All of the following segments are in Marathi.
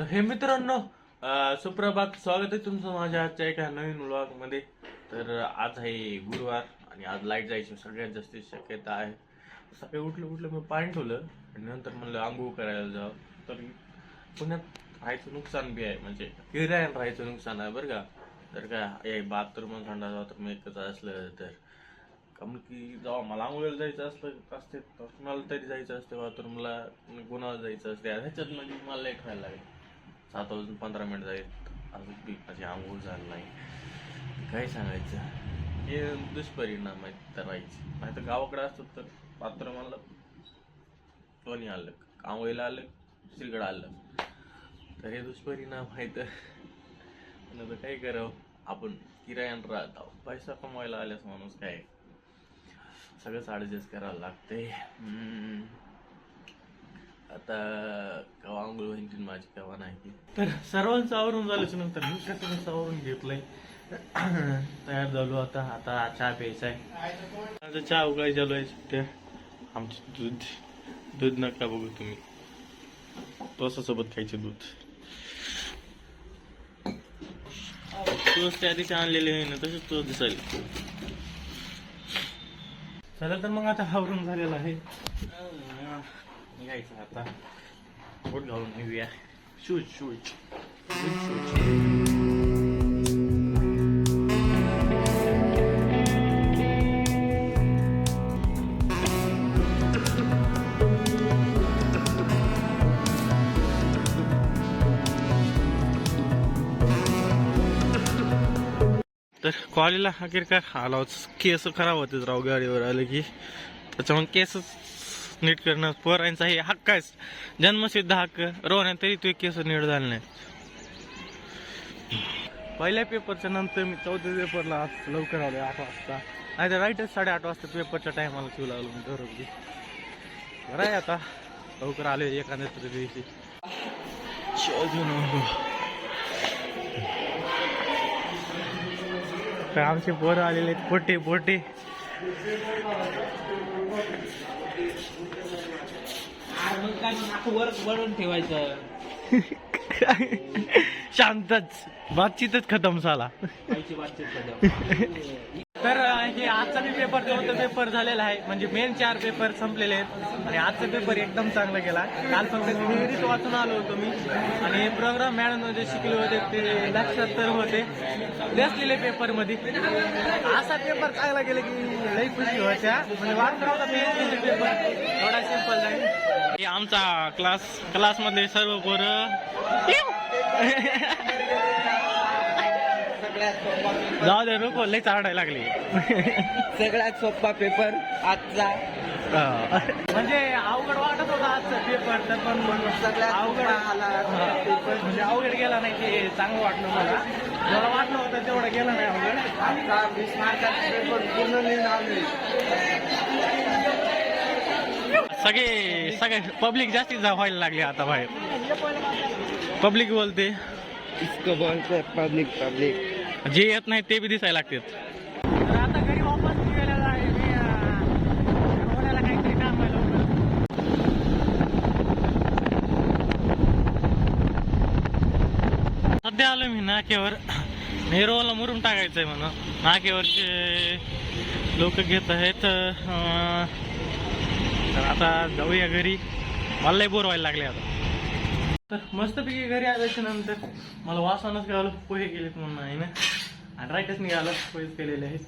तर हे मित्रांनो सुप्रभात. स्वागत आहे तुमचं माझ्या आजच्या एका नवीन व्लॉगमध्ये. तर आज आहे गुरुवार आणि आज लाइट जायची सगळ्यात जास्त शक्यता आहे. सकाळी उठलं उठलं मी पाणी ठेवलं आणि नंतर म्हणलं आंघोळ करायला जावं. तर पुण्यात राहायचं नुकसान बी आहे. म्हणजे किरायानं राहायचं नुकसान आहे बरं का. तर काय बाथरूम थंडा बाथरूम एकच असलं तर कारण की जेव्हा मला आंघोळीला जायचं असलं असते तर कुणाला तरी जायचं असते बाथरूमला कुणाला जायचं असते? ह्याच्यात म्हणजे मला लेट व्हायला लागेल. सात वाजून पंधरा मिनिट जाईल अजून बी माझी आंघोळ झालं नाही. काय सांगायचं? हे दुष्परिणाम आहेत तर राहायचे नाही तर गावाकडे असतो तर पात्र मला कोणी आलं? आंघोळीला आलं? दुसरीकडे आलं. तर हे दुष्परिणाम आहेत. तर आता काय करावं? आपण किरायानं राहत आहोत. पैसा कमवायला आल्यास माणूस काय? सगळंच ॲडजस्ट करायला लागते आता होईल माझी केव्हा नाही. तर सर्वांचं आवरून झाल्याच्यानंतर मी कसं आवरून घेतलंय? तयार झालो आता. आता चहा प्यायचा आहे. आता चहा उकळायची चालू आहे सध्या आमचं दूध. दूध नका बघू तुम्ही. तोसासोबत खायचे दूध. तोच त्या दिवशी आणलेले आहे ना तसेच तोच दिसायला. चला तर मग आता आवरून झालेलं आहे. निघायचं आता. बोट घालून निघूया शूज शूज शूज तर कॉलेजला अखेर काय आलाच केस खराब होतेच राव गाडीवर आलं की. त्याच्यामुळे केसच नीट करणं पोरांचा हे हक्क आहे जन्मसिद्ध हक्क. रोवण्या तरी तू केस नीट झाला नाही पहिल्या पेपरच्या नंतर मी चौथ्या पेपरला आज लवकर आलो आठ वाजता. नाही तर राईटच साडेआठ वाजता पेपरच्या टायमाला शिव लागलो मी दररोज बरं आहे आता. लवकर आलो एखाद्या तरी दिवशी. तर आमचे पोरं आलेले आहेत. पोटे पोटे वर वळून ठेवायचं शांतच. बातचीतच खतम झाला. बातचीत तर हे आजचा मी पेपर जो होता पेपर झालेला आहे. म्हणजे मेन चार पेपर संपलेले आहेत. आणि आजचा पेपर एकदम चांगला गेला. काल फक्त थिअरीच वाचून आलो होतो मी. आणि प्रोग्राम मॅडम जे शिकले होते ते लक्षात तर होते. असलेले पेपरमध्ये असा पेपर चांगला गेला की लई खुशी व्हायच्या. म्हणजे वाटत होता पेपर एवढा सिंपल नाही. आमचा क्लास क्लासमध्ये सर्व पोरं जाऊ दे नको लई चाडायला लागली. सगळ्यात सोपा पेपर आजचा. म्हणजे अवघड वाटत होता आजचा पेपर तर पण सगळ्यात अवघड सोपा आला हा, पेपर म्हणजे अवघड गेला नाही ते चांगलं वाटलं मला. जेवढं वाटलं होतं तेवढं गेलं नाही अवघड. आजचा वीस मार्काचा पेपर पूर्ण लिहून सगळे सगळे पब्लिक जास्तीत व्हायला लागले आता बाहेर. पब्लिक बोलते. इसको बोलते पब्लिक पब्लिक. जे येत नाही ते बी दिसायला लागतात. तर आता घरी वापस निघालेला आहे मी अं, रोण्याला काहीतरी काम आहे लवकर सध्या आलो मी नाक्यावर. नेरोला मुरुम टाकायचंय म्हणून. नाक्यावरचे लोक घेत आहेत. अं, तर आता जाऊया घरी. मला लय बोर व्हायला लागले आता. तर मस्तपैकी घरी आल्याच्यानंतर मला वासनाच कळालं पोहे केलेत म्हणून आहे ना. आणि राईटच निघाला पोहेच केलेले आहेत.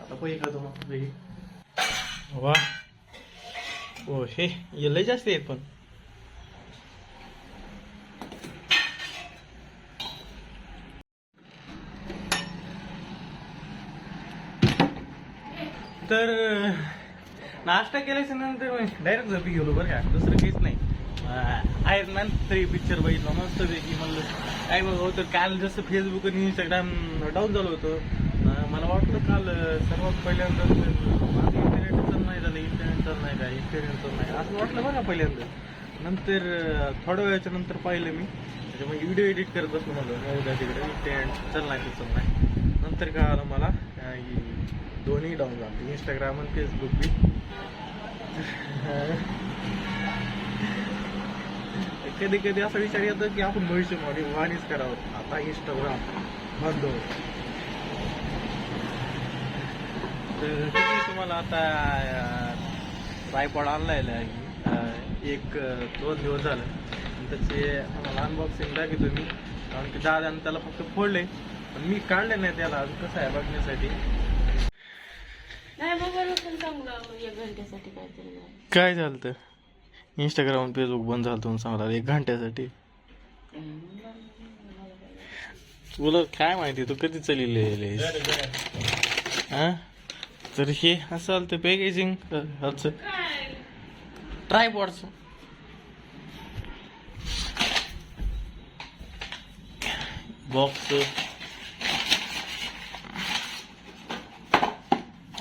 आता पोहे करतो मस्तपैकी वा. ओ हे हे लय जास्त आहेत पण. तर नाश्ता केल्याच्यानंतर डायरेक्ट झोपी गेलो बरं का. दुसरं काहीच नाही. आहेत मॅन तरी पिक्चर बघितलं मस्त पैकी म्हणलं. काय बघा हो तर काल जसं फेसबुक आणि इंस्टाग्राम डाऊन झालं होतं मला वाटलं काल सर्वात पहिल्यांदा इंटरनेटचं नाही झालं इंटरनेटचं नाही का इंटरनेटचं नाही असं वाटलं बघा पहिल्यांदा. नंतर थोड्या वेळाच्या नंतर पाहिलं मी त्याच्यामुळे व्हिडिओ एडिट करत बसलो मला उद्या तिकडे इंटरनेट चल नाही चल नाही. नंतर काय आलं मला ही दोन्ही डाऊन झालं इंस्टाग्राम आणि फेसबुक बी. कधी कधी असा विचार येतो की आपण भविष्यवाणी वाणीच करावं. आता इंस्टाग्राम बंद होत. तर किती तुम्हाला आता ट्रायपॉड आणलाय एक दोन दिवस झालं. आणि त्याचे आम्हाला अनबॉक्सिंग दाखवतो मी. कारण की दादाने त्याला फक्त फोडले. पण मी काढले नाही त्याला. अजून कसं आहे बघण्यासाठी? नाही पण चांगलं एक घंट्यासाठी काहीतरी. काय झालं तर? इंस्टाग्राम फेसबुक बंद झालं तुम्ही सांगला एक घंट्यासाठी. तुला काय माहिती तू कधी चलिले हा? तर हे असं आलं ते पॅकेजिंग ह्याचं ट्रायपॉडचं बॉक्स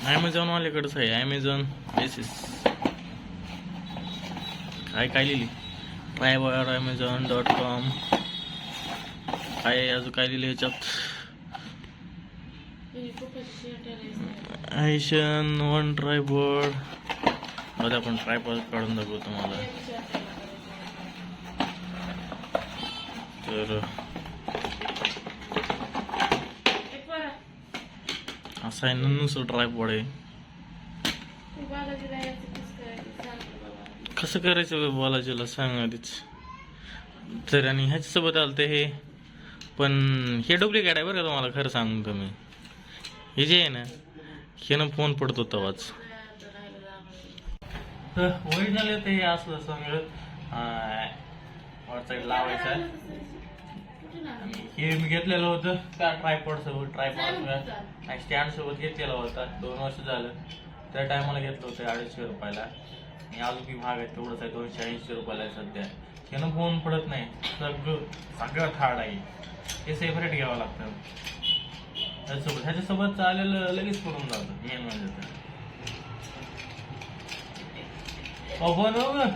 ॲमेझॉनवाल्याकडंच आहे ॲमेझॉन बेसिस काय काय लिहिली? ट्रायवर ॲमेझॉन डॉट कॉम काय अजून काय लिहिलं ह्याच्यात आयशन वन ट्रायबोर्डमध्ये आपण ट्रायबोर्ड काढून दाखवू तुम्हाला. तर असा आहे नुसतं ट्रायबोर्ड आहे. कसं करायचं बे बालाजीला सांग आधीच. तर आणि ह्याच्यासोबत आलं ते हे. पण हे डुप्लिकेट आहे बरं का तुम्हाला खरं सांगून का मी. हे जे आहे ना हे ना फोन पडतो तवाच. आता ओरिजिनल येतं हे असलं सगळं. वरचा लावायचं आणि हे मी घेतलेलं होतं. का ट्रायपॉड सोबत ट्रायपॉड आणि स्टँड सोबत घेतलेला होता. दोन वर्ष झालं. त्या टायमाला घेतलं होतं अडीचशे रुपयाला. आणि अजून महाग आहे तेवढंच आहे दोनशे ऐंशी रुपयाला आहे सध्या. त्यानं फोन पडत नाही. सगळं सगळं थाड आहे. हे सेपरेट घ्यावं लागतं. त्याच्यासोबत ह्याच्यासोबत आलेलं लगेच पडून जातं मेन म्हणजे तर. अहो, फोन बघ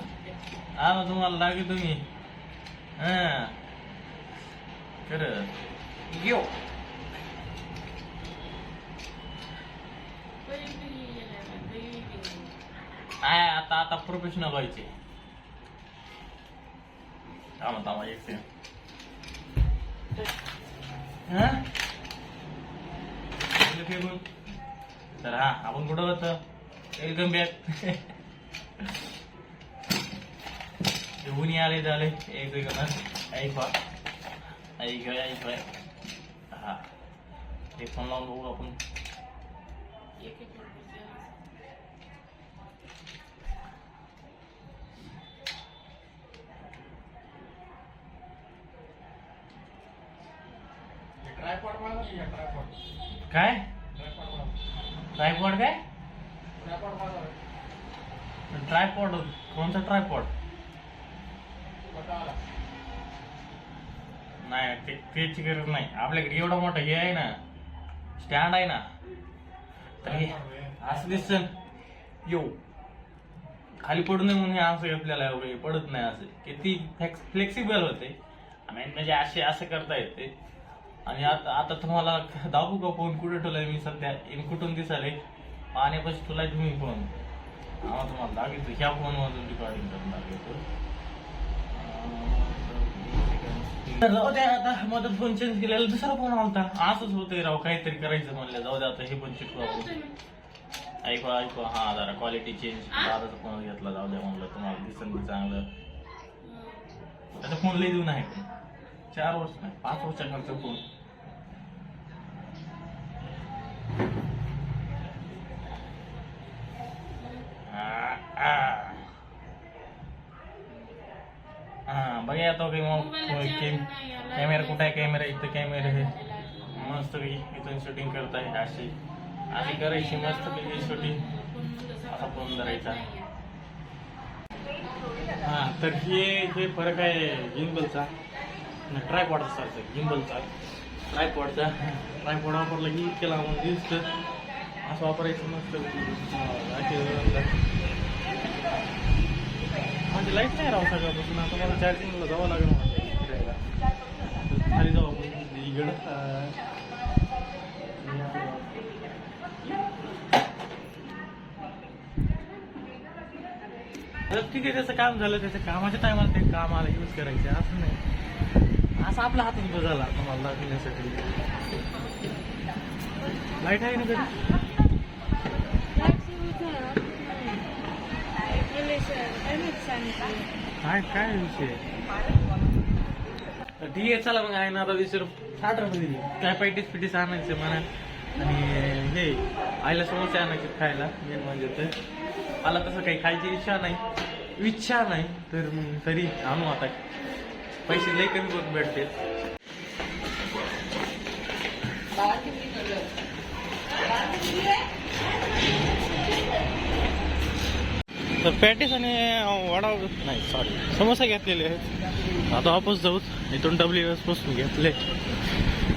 तुम्हाला लागेल तुम्ही. हा. खरं. घेऊ पहिली पिढी गेल्या ना, पहिली पिढी. काय आता आता प्रोफेशनल व्हायचे. थांबा थांबा एक सेकंड हा? तर हा आपण कुठं होत? Welcome back. ऊनी आले झाले. एक सेकंद ऐक ऐक ऐक हा. ते फोन लावून बघू आपण. काय? ट्रायपॉड काय? ट्रायपॉड कोणता ट्रायपॉड? नाही ते त्याची गरज नाही. आपल्याकडे एवढा मोठा हे आहे ना स्टँड आहे ना तर हे असं दिसन येऊ खाली पडू नये म्हणून हे असं आपल्याला पडत नाही असं. किती फ्लेक्सिबल होते. म्हणजे असे असं करता येते. आणि आता आता तुम्हाला दाखवू का फोन कुठे ठेवलाय मी सध्या? इन कुठून दिसाले पाण्यापाशी ठेवलाय तुम्ही फोन हा तुम्हाला दाखवतो. ह्या फोन मधून रेकॉर्डिंग करून दाखवतो. तर जाऊ द्या आता. मदत फोन चेंज केलेला दुसरा फोन आलता. असंच होतंय राव. काहीतरी करायचं म्हणलं. जाऊ द्या आता हे पण चिटकू ऐकू ऐकू. हा जरा क्वालिटी चेंज दादाचा फोन घेतला. जाऊ द्या म्हणलं. तुम्हाला दिसन चांगलं. त्याचा फोन लई देऊन आहे. चार वर्ष नाही पाच वर्षाखालचा फोन हा बघा तो कॅमेरा कुठं आहे? कॅमेरा इथं कॅमेरा आहे. मस्त इथून शूटिंग करत आहे अशी अशी करायची मस्त पैकी शूटिंग असा फोन धरायचा. हा तर हे हे फरक आहे गिम्बलचा ट्रायपॉडचा सारखं गिम्बलचा ट्रायपॉडचा ट्रायपॉड वापरला की इतक्या लांबून दिसतं असं वापरायचं मस्त म्हणजे लाइट नाही राहू सकाळपासून आता मला चार्जिंगला जावं लागेल खाली जाऊ आपण म्हणजे इकडं. ठीक आहे त्याचं काम झालं त्याच्या कामाच्या टायमाला ते कामाला यूज करायचं असं नाही. असं आपला हातच झाला तुम्हाला दाखवण्यासाठी. लाइट आहे ना कधी लाइट सुरू झालं. इलेक्शन, काय. काय काय विषय ठीक आहे चला मग आहे ना आता वीस रुपये साठ रुपये दिले. काय पॅटीस पिटीस आणायचं म्हणा. आणि हे आईला समोसे आणायचे खायला मेन म्हणजे तर. मला तसं काही खायची इच्छा नाही. इच्छा नाही तर मग तरी आणू आता. पैसे लई कमी करून भेटते. तर पॅटीस आणि वडा नाही सॉरी समोसा घेतलेले आहेत. आता वापस जाऊ. इथून डब्ल्यू एसपासून घेतले.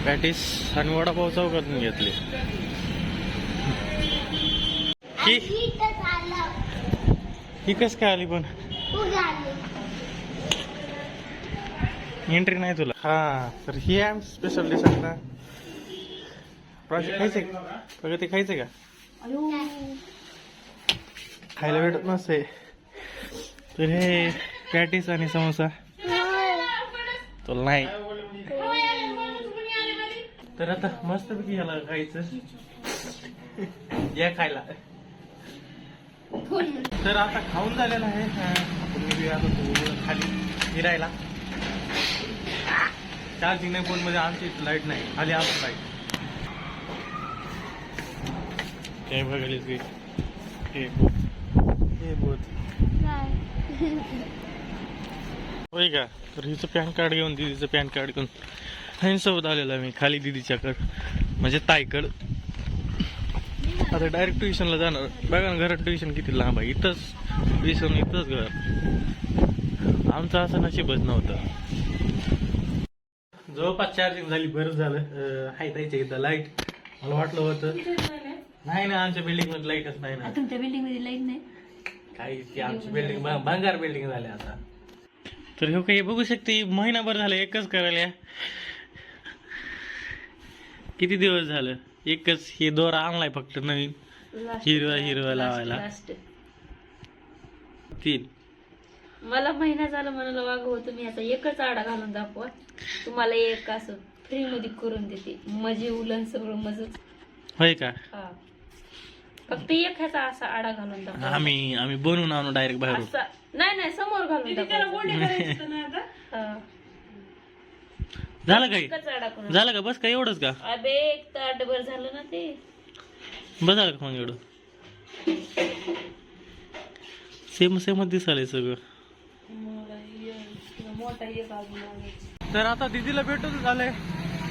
पॅटीस आणि वडापाव चौकातून घेतले. ही कस काय आली पण? एंट्री नाही तुला. हा तर ही आहे स्पेशल डिश आता. प्रोजेक्ट खायचंय? का प्रगती खायचंय का? खायला भेटत नसते. तर हे पॅटीस आणि समोसा. तुला नाही. तर आता मस्त पैकी ह्याला खायचं. या खायला. तर आता खाऊन झालेलं आहे. खाली फिरायला. चार्जिंग नाही फोनमध्ये आमची लाइट नाही. खाली आमची लाइट ते बघायला होय का? तर हिचं पॅन कार्ड घेऊन दिदीचं पॅन कार्ड घेऊन ह्यांसोबत आलेलं आहे मी खाली दिदीच्याकडं. म्हणजे ताईकड. आता डायरेक्ट ट्युशनला जाणार. बघा ना घरात ट्युशन किती लांब आहे. इथंच ट्युशन इथंच घर. आमचं असं नशीबच नव्हतं. जवळपास चार्जिंग झाली बरं झालं. हाय ताईच्या इथं लाइट मला वाटलं होतं. नाही ना आमच्या बिल्डिंगमध्ये लाईटच नाही ना. तुमच्या बिल्डिंगमध्ये लाइट नाही. काही ती आमची बिल्डिंग भंगार बिल्डिंग झाली आता. तर हे काही बघू शकते महिनाभर झालं एकच करायला. किती दिवस झालं? एकच हे दोरा आणलाय फक्त नवीन. हिरवा हिरवा लावायला. तीन. मला महिना झाला म्हणाला वाग होतं मी आता एकच आडा घालून दाखवा. तुम्हाला एक असं फ्री मध्ये करून देते. मजे उलन सगळं मजच. होय का? हा. फक्त एक ह्याचा असा आडा घालून दाखवा आम्ही आम्ही बनवून आणू डायरेक्ट बाहेरून. असा नाही नाही समोर घालून दाखवा हा. झालं काही एकच आडा करून झालं का? बस का एवढंच का? अबे एक ताट भर झालं ना ते. बस झालं का मग एवढं? सेम सेमच दिसायलंय सगळं. तर आता दिदीला भेटून झालंय.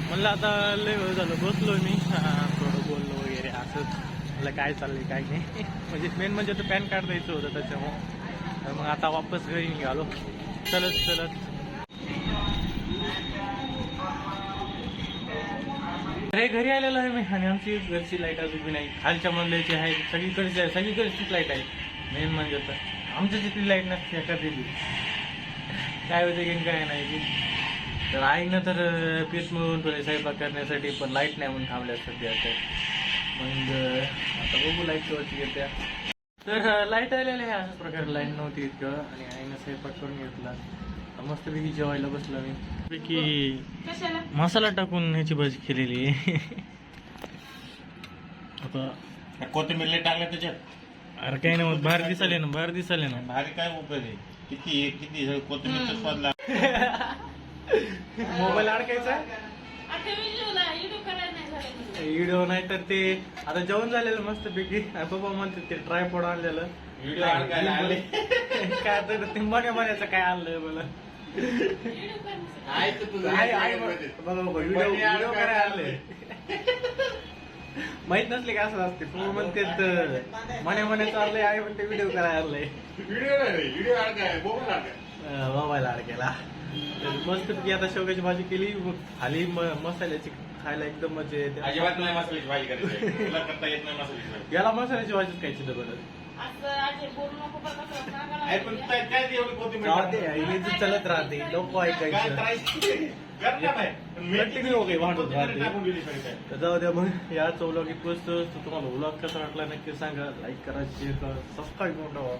म्हणलं आता लय वेळ झालं बसलो मी. हा, थोडं बोललो वगैरे असंच. म्हटलं काय चाललंय काय नाही. म्हणजे मेन म्हणजे तर पॅन कार्ड द्यायचं होतं त्याच्यामुळं. तर मग आता वापस घरी निघालो. चलत चलत. अरे घरी आलेलो आहे मी. आणि आमची घरची लाइट अजून बी नाही. खालच्या मधल्याची आहे. सगळीकडची आहे. सगळीकडची लाइट आहे. मेन म्हणजे तर आमच्या जिथली लाइट नसते एका दिली काय होते की काय नाही की तर आईनं तर पीस मिळून मिळवून ठेवले स्वयंपाक करण्यासाठी पण लाइट नाही म्हणून थांबल्या सध्या तर मग अं, आता बघू लाइट वरती येत्या. तर लाइट आलेली आहे अशा प्रकारे. लाइट नव्हती इतकं आणि आईनं स्वयंपाक करून घेतला. मस्तपैकी जेवायला बसलो मी. पैकी मसाला टाकून ह्याची भाजी केलेली. आता कोथिंबीर लय टाकलं त्याच्यात. अरे काही नाही बाहेर दिसाले ना बाहेर दिसाले ना. भारी काय उपयोग आहे? किती किती आहे, कोथिंबीरचा स्वाद लाग मोबाईल अडकायचा? व्हिडिओ नाही तर ते आता जेवण झालेलं मस्त पैकी. पप्पा म्हणते ते ट्रायपॉड आणलेलं. व्हिडिओ काय तर ते मने मण्याचं काय आणलंय मला. व्हिडिओ माहीत नसले का असं असते. तू म्हणते तर मने मने चाललंय आई म्हणते व्हिडिओ करायला आणलंय. व्हिडिओ व्हिडिओ अडकेला. तर मस्त पैकी आता शेवग्याची भाजी केली. खाली मसाल्याची खायला एकदम मजा येते. अजिबात नाही मसाल्याची भाजी करायची. तुला करता येत नाही मसाल्याची भाजी. याला मसाल्याची भाजीच खायची तर बरं. आहे पण काय काय ते एवढी कोथिंबीर जाऊ दे, टाकतो? हे जे चालत राहते. काय ऐकायचं हो जाऊ द्या मग. या पोचतो तर तुम्हाला व्लॉग कसा वाटला नक्की सांगा. लाईक करा शेअर करा. सबस्क्राईब करून ठेवा.